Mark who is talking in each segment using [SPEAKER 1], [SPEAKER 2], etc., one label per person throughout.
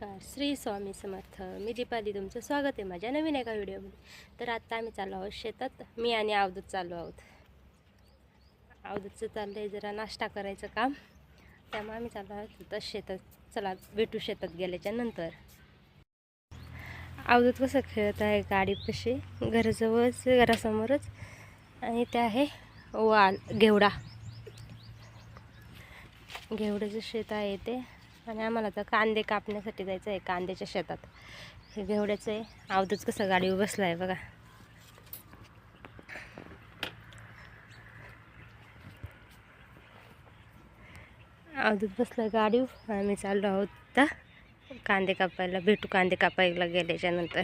[SPEAKER 1] नमस्कार श्री स्वामी समर्थ. मी दीपाली तुमचं स्वागत आहे माझ्या नवीन एका व्हिडिओमध्ये. तर आत्ता आम्ही चाललो आहोत शेतात. मी आणि अवधूत चाललो आहोत. अवधूतचं चाललं आहे जरा नाश्ता करायचं काम. त्यामुळे आम्ही चाललो आहोत. तर शेतात चला भेटू शेतात गेल्याच्यानंतर. अवधूत कसं खेळत आहे गाडीपाशी घराजवळच घरासमोरच. आणि ते आहे वाल घेवडा. घेवड्याचं शेत आहे ते आणि आम्हाला तर कांदे कापण्यासाठी जायचं आहे कांद्याच्या शेतात. हे घेवड्याचं आहे. अवधूत कसं गाडीवर बसला आहे बघा. अवधूत बसला गाडीवर. आम्ही चाललो आहोत तर कांदे कापायला भेटू कांदे कापायला गेल्याच्यानंतर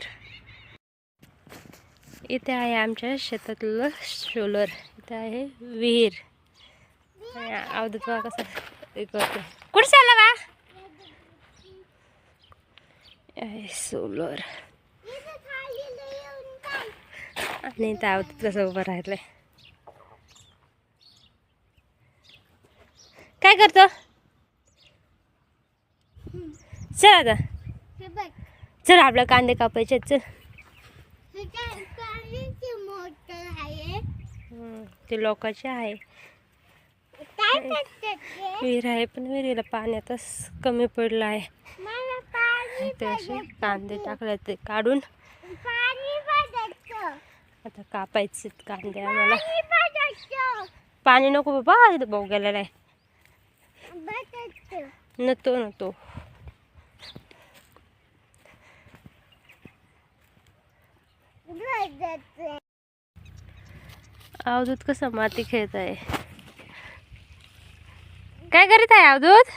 [SPEAKER 1] इथे आहे आमच्या शेतातलं शोलर इथे आहे विहीर. अवधूत बघा कसं हे करतो कुठे चालला बा? सोलर आणि अवधूत कसं उभं राहिलंय काय करतो चल आता चल आपल्या कांदे कापायचे चल ते लोकांचे आहे विहीर आहे पण विहिरीला पाण्यातच कमी पडलं आहे ते असे कांदे टाकले ते काढून. आता कापायचे कांदे आम्हाला.
[SPEAKER 2] पाणी
[SPEAKER 1] नको बाबा इथं भाऊ गेलेला आहे. नतो नतो अवधूत कसं माती खेळत आहे. काय करीत आहे अवधूत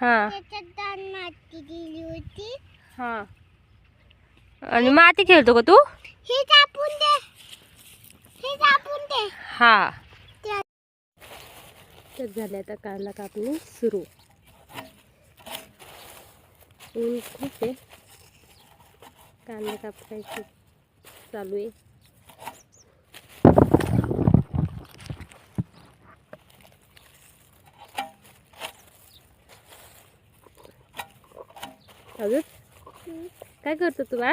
[SPEAKER 1] हां.
[SPEAKER 2] त्याच्यात दान माती दिली होती.
[SPEAKER 1] हां. आणि माती खेळतो का तू?
[SPEAKER 2] हे कापून दे. हे कापून दे.
[SPEAKER 1] हा.
[SPEAKER 2] त्या-
[SPEAKER 1] तर झाले आता कांदा कापणी सुरू. ऊन खूप आहे. कांदा कापायची चालू आहे. अजून? काय करतो तू बा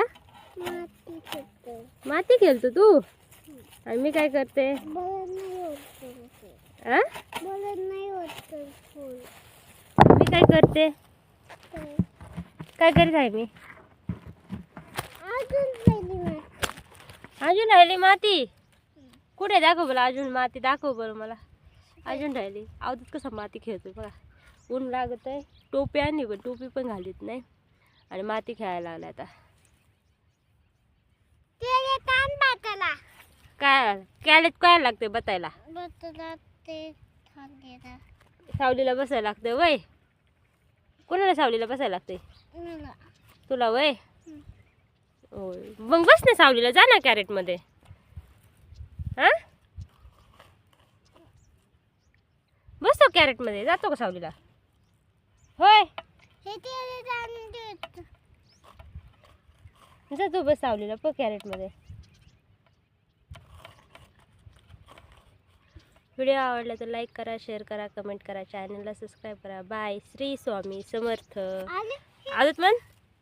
[SPEAKER 2] माती खेळतो.
[SPEAKER 1] तू? आणि मी काय करते? मी काय करते? काय? करीत आहे मी?
[SPEAKER 2] अजून
[SPEAKER 1] राहिली माती. कुठे दाखव मला अजून माती दाखव बरं मला. अजून राहिली. अवधूत कसं माती खेळतो बघा. ऊन लागत आहे टोपी आणली पण टोपी पण घालीत नाही. आणि माती खेळायला लागला आता. काय कॅलेट काय लागते बतायला सावलीला. बसायला लागतं वय. कोणाला सावलीला बसायला लागते तुला वय? मग बस ना सावलीला जा ना कॅरेटमध्ये. हां? बसतो कॅरेटमध्ये जातो का सावलीला? होय. जा तू बस सावलीला प कॅरेटमध्ये. व्हिडिओ आवडला तर लाईक करा शेअर करा कमेंट करा चॅनलला सबस्क्राईब करा. बाय. श्री स्वामी समर्थ. आदत म्हण.